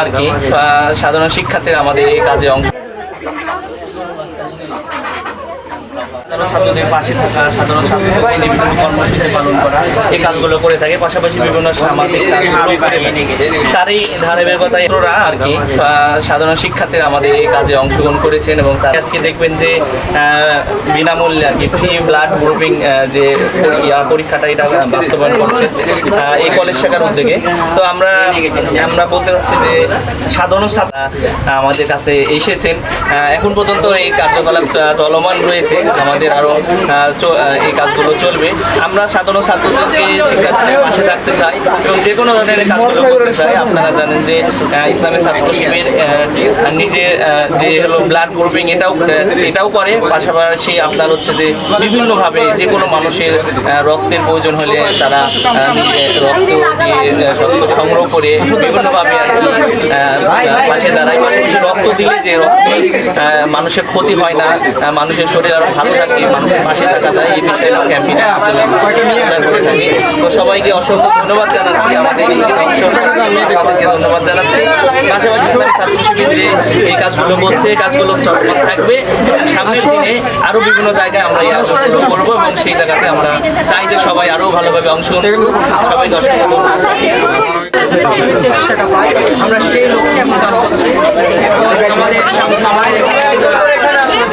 আর কি। সাধারণ শিক্ষার্থীরা আমাদের এই কাজে অংশ সাধারণ ছাত্রদের পাশে থাকা, সাধারণ ছাত্রদের বিভিন্ন কর্মসূচি পালন করা, এই কাজগুলো করে থাকে। পাশাপাশি বিভিন্ন সামাজিক তারই ধারাবাহিকতায় আর কি সাধারণ শিক্ষার্থীরা আমাদের এই কাজে অংশগ্রহণ করেছেন এবং তারা আজকে দেখবেন যে বিনামূল্যে আর কি ফ্রি ব্লাড গ্রুপিং যে পরীক্ষাটা এটা বাস্তবায়ন করছে এই কলেজ শাখার উদ্যোগে। তো আমরা আমরা বলতে চাচ্ছি যে সাধারণ ছাত্র আমাদের কাছে এসেছেন। এখন পর্যন্ত এই কার্যকলাপ চলমান রয়েছে। আমাদের আরও এই কাজগুলো চলবে। আমরা সাধারণ ছাত্রদেরকে শিক্ষার্থীদের পাশে থাকতে চাই এবং যে কোনো ধরনের কাজগুলো করতে চাই। আপনারা জানেন যে আহ, ইসলামী ছাত্র শিবির নিজের যে হলো ব্লাড গ্রুপিং এটাও এটাও করে। পাশাপাশি আপনার হচ্ছে যে বিভিন্নভাবে যে কোনো মানুষের রক্তের প্রয়োজন হলে তারা রক্ত দিয়ে রক্ত সংগ্রহ করে বিভিন্নভাবে পাশে দাঁড়ায়। পাশাপাশি রক্ত দিলে যে রক্ত মানুষের ক্ষতি হয় না মানুষের শরীর আরও ভালো থাকে। মানুষের পাশে থাকা যায়, এই বিষয়ে ক্যাম্পেইনে প্রচার করে থাকি। তো সবাইকে অসংখ্য ধন্যবাদ জানাচ্ছি আমাদের অংশগ্রহণকারীদেরকে ধন্যবাদ জানাচ্ছি। পাশাপাশি ছাত্র শিবির যে এই কাজগুলো করছে, এই কাজগুলো চলমান থাকবে। সামনের দিনে আরও বিভিন্ন জায়গায় আমরা এই আয়োজনগুলো করব এবং সেই জায়গাতে আমরা চাই যে সবাই আরও ভালোভাবে অংশগ্রহণ করুক সবাইকে অসংখ্য আমরা সেই লক্ষ্যে এখন কাজ করছি। আমাদের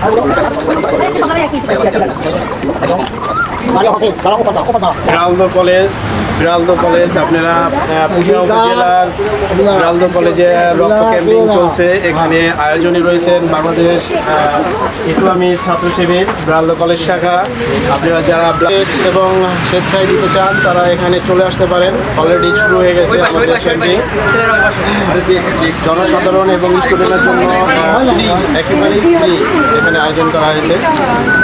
哎，这什么玩意儿？可以去干了。বিরালদো কলেজ বিরালদো কলেজ, আপনারা পুঠিয়া উপজেলার বিরালদো কলেজে রক্ত ক্যাম্পিং চলছে। এখানে আয়োজনে রয়েছেন বাংলাদেশ ইসলামী ছাত্র শিবির বিরালদো কলেজ শাখা। আপনারা যারা ব্লাড এবং স্বেচ্ছায় দিতে চান, তারা এখানে চলে আসতে পারেন। অলরেডি শুরু হয়ে গেছে আমাদের ক্যাম্পিং জনসাধারণ এবং স্টুডেন্টের জন্য একেবারেই ফ্রি এখানে আয়োজন করা হয়েছে।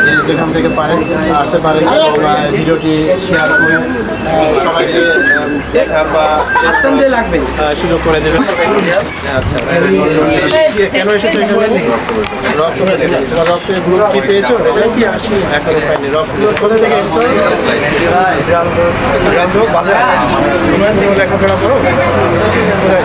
যে যেখান থেকে পারেন, আসতে পারেন। আহ, ভিডিওটি শেয়ার করে সবাইকে দেখার বা লাগবে। সুযোগ করে দেবেন। আচ্ছা কেন এসেছ এখানে? রক্ত রক্তের গ্রুপ কি পেয়েছ? এখনও পাইনি। রক্ত কোথা থেকে এসেছ? লেখাপড়া করো। কোথায়?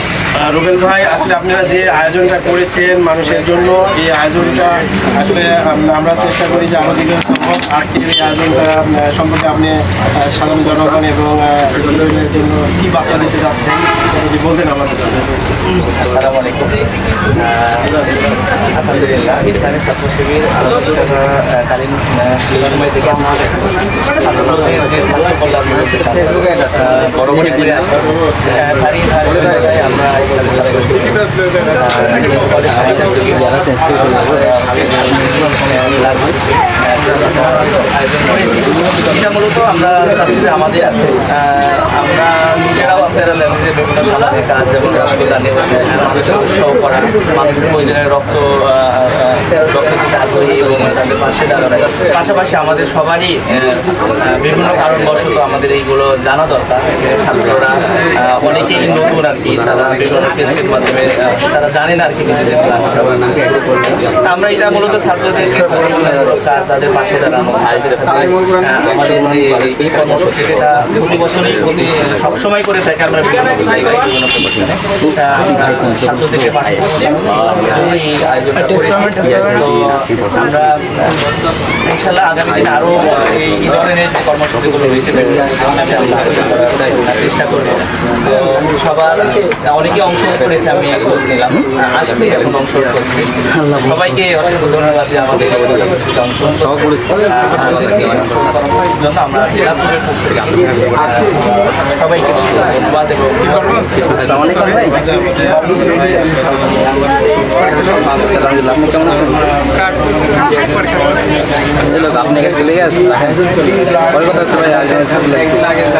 রুবেল ভাই, আসলে আপনারা যে আয়োজনটা করেছেন মানুষের জন্য, এই আয়োজনটা আসলে আমরা চেষ্টা করি যে দিকে আজকের এই আয়োজনটা সম্পর্কে আপনি সাধারণ জনগণ এবং জন্য কি বার্তা দিতে যাচ্ছেন যদি বলতেন আমাদের আলাইকুম আলহামদুলিল্লাহ, ইসলামী ছাত্র শিবির সময় থেকে আমরা এটা মূলত আমরা চাচ্ছি যে আমাদের আছে আমরা নিজেরাও পাশাপাশি আমাদের সবারই বিভিন্ন কারণবশত আমাদের এইগুলো জানা দরকার। ছাত্ররা অনেকেই নতুন আর কি, তারা বিভিন্ন টেস্টের মাধ্যমে তারা জানে না আর কি নিজেদের আমরা এটা মূলত ছাত্রদেরকে তাদের পাশে দাঁড়ানো। আমাদের যে কর্মসূচি যেটা প্রতি বছরই প্রতি সবসময় করে থাকে। থাকে আমরা এই ইনশাল্লাহ আগামী দিনে আরও এই ধরনের যে কর্মসূচিগুলো রয়েছে চেষ্টা করব। তো সবার অনেকে অংশগ্রহণ করেছে আমি নিলাম। এখন অংশগ্রহণ করছে। সবাইকে অসংখ্য ধন্যবাদ যে আমাদের জন্য আমরা জেলা থেকে সবাইকে ধন্যবাদ এবং আপনি চলে গেছেন পরে কথা হচ্ছে ভাই আগে